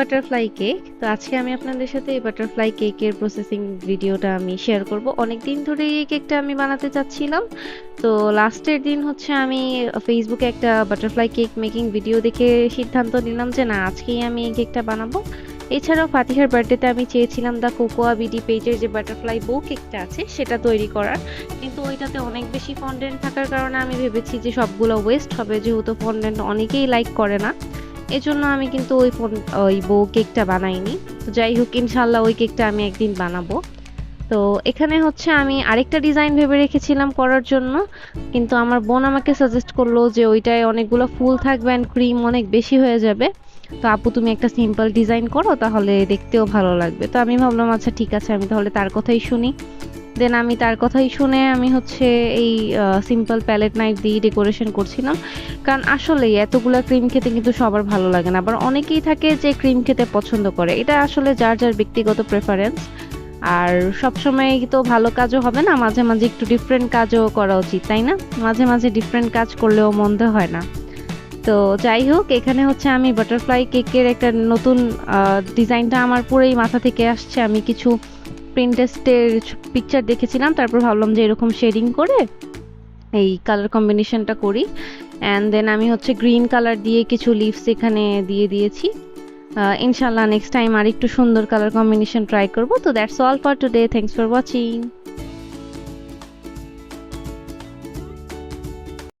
Butterfly cake তো আজকে আমি আপনাদের সাথে এই বাটারফ্লাই কেকের প্রসেসিং ভিডিওটা আমি শেয়ার করব। অনেক দিন ধরে এই কেকটা আমি বানাতে চাচ্ছিলাম। তো লাস্টের দিন হচ্ছে আমি ফেসবুকে একটা বাটারফ্লাই কেক মেকিং ভিডিও দেখে সিদ্ধান্ত নিলাম যে না, আজকেই আমি এই কেকটা বানাবো। এছাড়াও ফাতিহার বার্থডেতে আমি চেয়েছিলাম দা কোকোয়া বিডি পেজের যে বাটারফ্লাই বো কেকটা আছে, সেটা তৈরি করার। কিন্তু ওইটাতে অনেক বেশি ফন্ডেন্ট থাকার কারণে আমি ভেবেছি যে সবগুলো ওয়েস্ট হবে, যেহেতু ফন্ডেন্ট অনেকেই লাইক করে না। এজন্য আমি কিন্তু ওই ফোন, ওই বউ কেকটা বানাইনি। তো যাই হোক ইনশাল্লাহ ওই কেকটা আমি একদিন বানাবো। তো এখানে হচ্ছে আমি আরেকটা ডিজাইন ভেবে রেখেছিলাম করার জন্য। কিন্তু আমার বোন আমাকে সাজেস্ট করল যে ওইটায় অনেকগুলো ফুল থাকবে অ্যান্ড ক্রিম অনেক বেশি হয়ে যাবে। তো আপু, তুমি একটা সিম্পল ডিজাইন করো, তাহলে দেখতেও ভালো লাগবে। তো আমি ভাবলাম আচ্ছা ঠিক আছে, আমি তাহলে তার কথাই শুনি। দেন আমি তার কথাই শুনে আমি হচ্ছে এই সিম্পল প্যালেট নাইফ দিয়ে ডেকোরেশন করছিলাম। কারণ আসলে এতগুলা ক্রিম খেতে কিন্তু সবার ভালো লাগে না। আবার অনেকেই থাকে যে ক্রিম খেতে পছন্দ করে। এটা আসলে যার যার ব্যক্তিগত প্রেফারেন্স আর সবসময় তো ভালো কাজও হবে না, মাঝে মাঝে একটু ডিফারেন্ট কাজও করা উচিত, তাই না? মাঝে মাঝে ডিফারেন্ট কাজ করলেও মন্দ হয় না। তো যাই হোক, এখানে হচ্ছে আমি বাটারফ্লাই কেকের একটা নতুন ডিজাইনটা আমার পুরোই মাথা থেকে আসছে। আমি কিছু প্রিন্টেস্টের পিকচার দেখেছিলাম, তারপর ভাবলাম যে এরকম শেডিং করে এই কালার কম্বিনেশনটা করি। অ্যান্ড দেন আমি হচ্ছে গ্রিন কালার দিয়ে কিছু লিভস এখানে দিয়ে দিয়েছি। ইনশাল্লাহ নেক্সট টাইম আর একটু সুন্দর কালার কম্বিনেশন ট্রাই করব। তো that's all for today thanks for watching